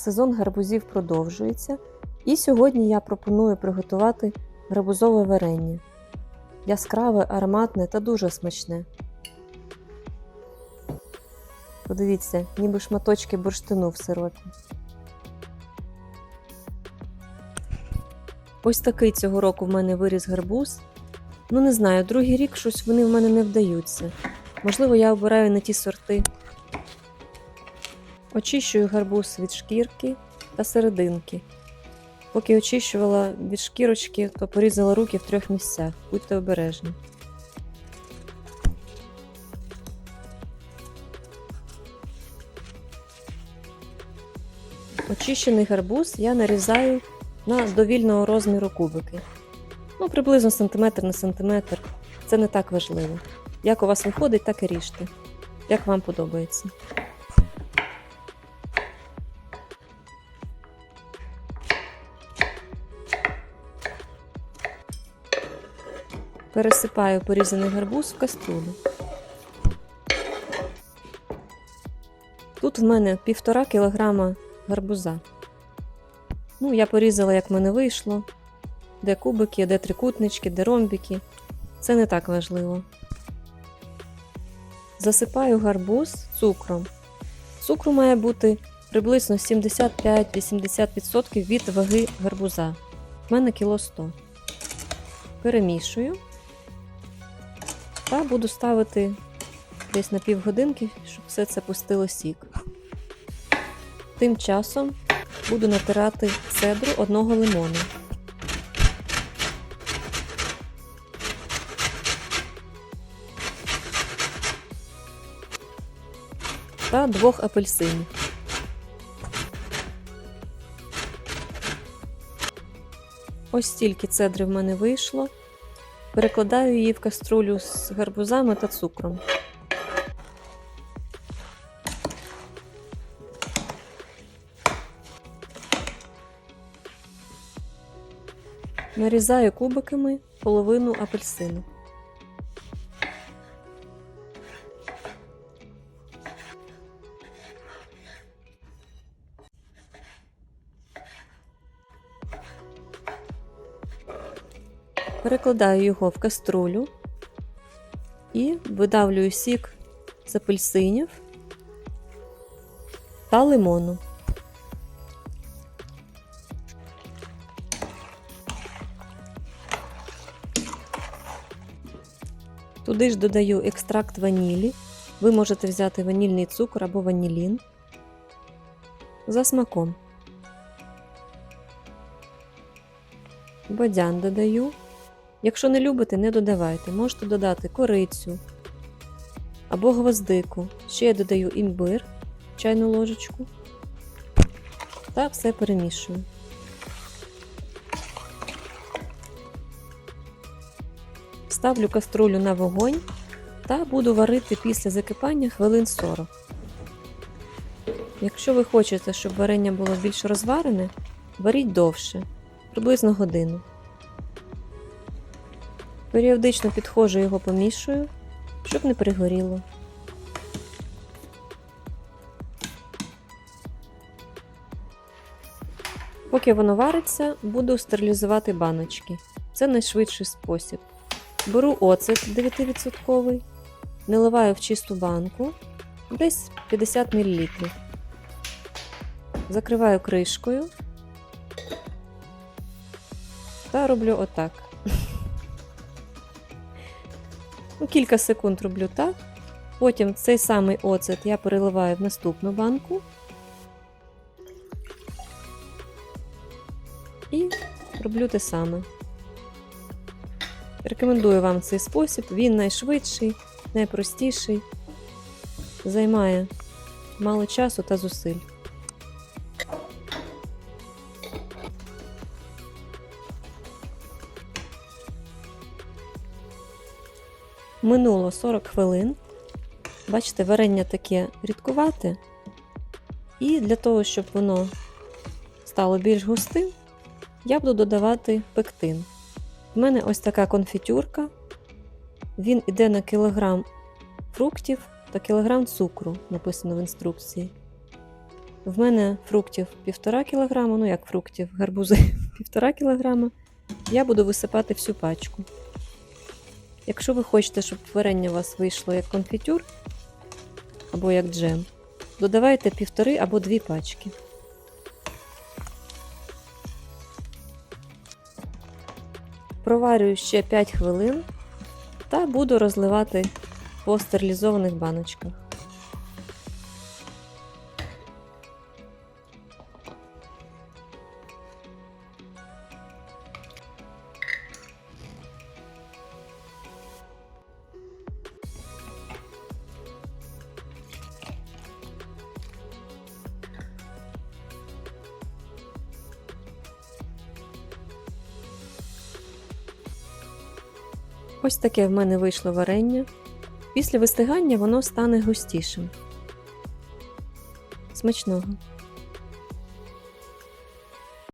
сезон гарбузів продовжується, і сьогодні я пропоную приготувати гарбузове варення. Яскраве, ароматне та дуже смачне. Подивіться, ніби шматочки бурштину в сиропі. Ось такий цього року в мене виріс гарбуз. Ну, не знаю, другий рік щось вони в мене не вдаються. Можливо, я обираю не ті сорти. Очищую гарбуз від шкірки та серединки. Поки очищувала від шкірочки, то порізала руки в трьох місцях. Будьте обережні. Очищений гарбуз я нарізаю на довільного розміру кубики. Ну, приблизно сантиметр на сантиметр. Це не так важливо. Як у вас виходить, так і ріжте. Як вам подобається. Пересипаю порізаний гарбуз в каструлю. Тут в мене півтора кілограма гарбуза. Ну, я порізала, як в мене вийшло. Де кубики, де трикутнички, де ромбики. Це не так важливо. Засипаю гарбуз цукром. Цукру має бути приблизно 75-80% від ваги гарбуза. У мене кіло 100. Перемішую та буду ставити десь на півгодинки, щоб все це пустило сік. Тим часом буду натирати цедру одного лимону. Та двох апельсинів. Ось стільки цедри в мене вийшло. Перекладаю її в каструлю з гарбузами та цукром. Нарізаю кубиками половину апельсину. Перекладаю його в каструлю і видавлюю сік з апельсинів та лимону. Туди ж додаю екстракт ванілі. Ви можете взяти ванільний цукор або ванілін за смаком. Бадян додаю. Якщо не любите, не додавайте. Можете додати корицю або гвоздику. Ще я додаю імбир, чайну ложечку та все перемішую. Ставлю каструлю на вогонь та буду варити після закипання хвилин 40. Якщо ви хочете, щоб варення було більш розварене, варіть довше, приблизно годину. Періодично підходжу його помішую, щоб не пригоріло. Поки воно вариться, буду стерилізувати баночки. Це найшвидший спосіб. Беру оцет 9%, наливаю в чисту банку десь 50 мл. Закриваю кришкою та роблю отак. Ну, Кілька секунд роблю так. Потім цей самий оцет я переливаю в наступну банку. І роблю те саме. Рекомендую вам цей спосіб, він найшвидший, найпростіший, займає мало часу та зусиль. Минуло 40 хвилин. Бачите, варення таке рідкувате. І для того, щоб воно стало більш густим, я буду додавати пектин. У мене ось така конфітюрка. Він іде на кілограм фруктів та кілограм цукру, написано в інструкції. В мене фруктів 1,5 кг, ну як фруктів, гарбузи 1,5 кг. Я буду висипати всю пачку. Якщо ви хочете, щоб варення у вас вийшло як конфітюр або як джем, додавайте півтори або дві пачки. Проварюю ще 5 хвилин та буду розливати по стерилізованих баночках. Ось таке в мене вийшло варення. Після вистигання воно стане густішим. Смачного!